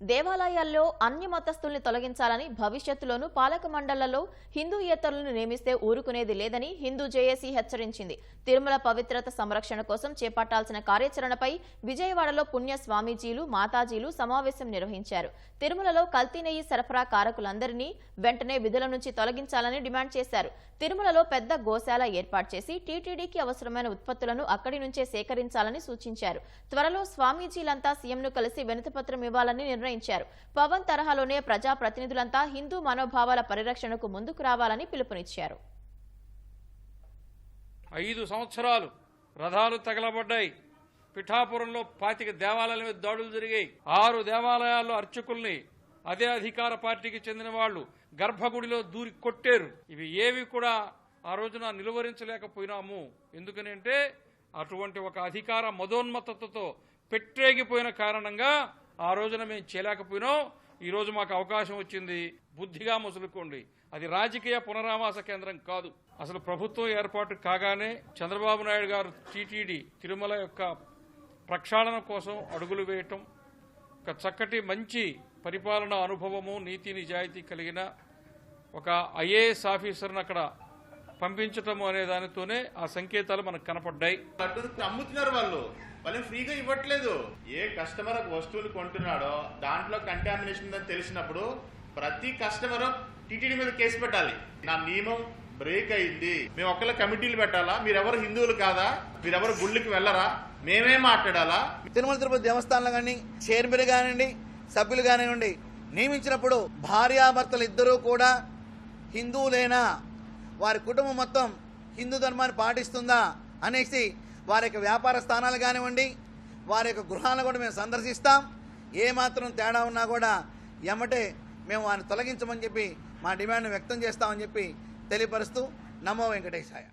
దేవాలయాల్లో అన్ని మతస్థుల్ని తొలగించాలని భవిష్యత్తులోనూ పాలక మండళ్ళలో హిందూయేతరులను నియమిస్తే ఊరుకునేది లేదని హిందూ జేఏసీ హెచ్చరించింది. తిరుమల పవిత్రత సంరక్షణ కోసం చేపట్టాల్సిన కార్యాచరణపై విజయవాడలో పుణ్య స్వామీజీలు మాతాజీలు సమావేశం నిర్వహించారు. తిరుమలలో కల్తీ నెయ్యి సరఫరా కారకులందరినీ వెంటనే విధుల నుంచి తొలగించాలని డిమాండ్ చేశారు. తిరుమలలో పెద్ద గోశాల ఏర్పాటు చేసి టీటీడీకి అవసరమైన ఉత్పత్తులను అక్కడి నుంచే సేకరించాలని సూచించారు. త్వరలో స్వామీజీలంతా సీఎంను కలిసి వినతిపత్రం ఇవ్వాలని నిర్ణయించారు. పవన్ తరహాలోనే ప్రజా ప్రతినిధులంతా హిందూ మనోభావాల పరిరక్షణకు ముందుకు రావాలని పిలుపునిచ్చారు. ఐదు సంవత్సరాలు రథాలు తగలబడ్డాయి. పిఠాపురంలో పాతిక దేవాలయాల మీద దాడులు జరిగాయి. ఆరు దేవాలయాల్లో అర్చకుల్ని అదే అధికార పార్టీకి చెందిన వాళ్ళు గర్భగుడిలో దూరి కొట్టారు. ఇవి ఏవి కూడా ఆ రోజున నిలువరించలేకపోయినాము. ఎందుకనంటే అటువంటి ఒక అధికార మదోన్మత్తతో పెట్టేగిపోయిన కారణంగా ఆ రోజున మేము చేయలేకపోయినాం. ఈ రోజు మాకు అవకాశం వచ్చింది. బుద్ధిగా ముసులుకోండి. అది రాజకీయ పునరావాస కేంద్రం కాదు. అసలు ప్రభుత్వం ఏర్పాటు కాగానే చంద్రబాబు నాయుడు గారు టీటీడీ తిరుమల యొక్క ప్రక్షాళన కోసం అడుగులు వేయటం ఒక చక్కటి మంచి పరిపాలన అనుభవము నీతి నిజాయితీ కలిగిన ఒక ఐఏఎస్ ఆఫీసర్ని అక్కడ పంపించటము అనే దానితోనే ఆ సంకేతాలు మనకు కనపడ్డాయి. అమ్ముతున్నారు వాళ్ళు. వాళ్ళని ఫ్రీగా ఇవ్వట్లేదు. ఏ కస్టమర్ వస్తువులు కొంటున్నాడో దాంట్లో కంటామినేషన్ ఉందని తెలిసినప్పుడు ప్రతి కస్టమర్ టీటీడీ మీద కేసు పెట్టాలి. నా నియమం బ్రేక్ అయింది. మేము ఒక్కళ్ళ కమిటీలు పెట్టాలా? మీరెవరు హిందువులు కాదా? మీరెవరు గుళ్ళకి వెళ్ళరా? మేమే మాట్లాడాలా? తిరుమల తిరుపతి దేవస్థానంలో కానీ చైర్మన్ కానివ్వండి సభ్యులు కానివ్వండి నియమించినప్పుడు భార్యాభర్తలు ఇద్దరూ కూడా హిందువులేనా? వారి కుటుంబం మొత్తం హిందూ ధర్మాన్ని పాటిస్తుందా అనేసి వారి యొక్క వ్యాపార స్థానాలు కానివ్వండి వారి యొక్క గృహాలను కూడా మేము సందర్శిస్తాం. ఏ మాత్రం తేడా ఉన్నా కూడా ఎమ్మటే మేము వారిని తొలగించమని చెప్పి మా డిమాండ్ వ్యక్తం చేస్తామని చెప్పి తెలియపరుస్తూ నమో వెంకటేశాయ.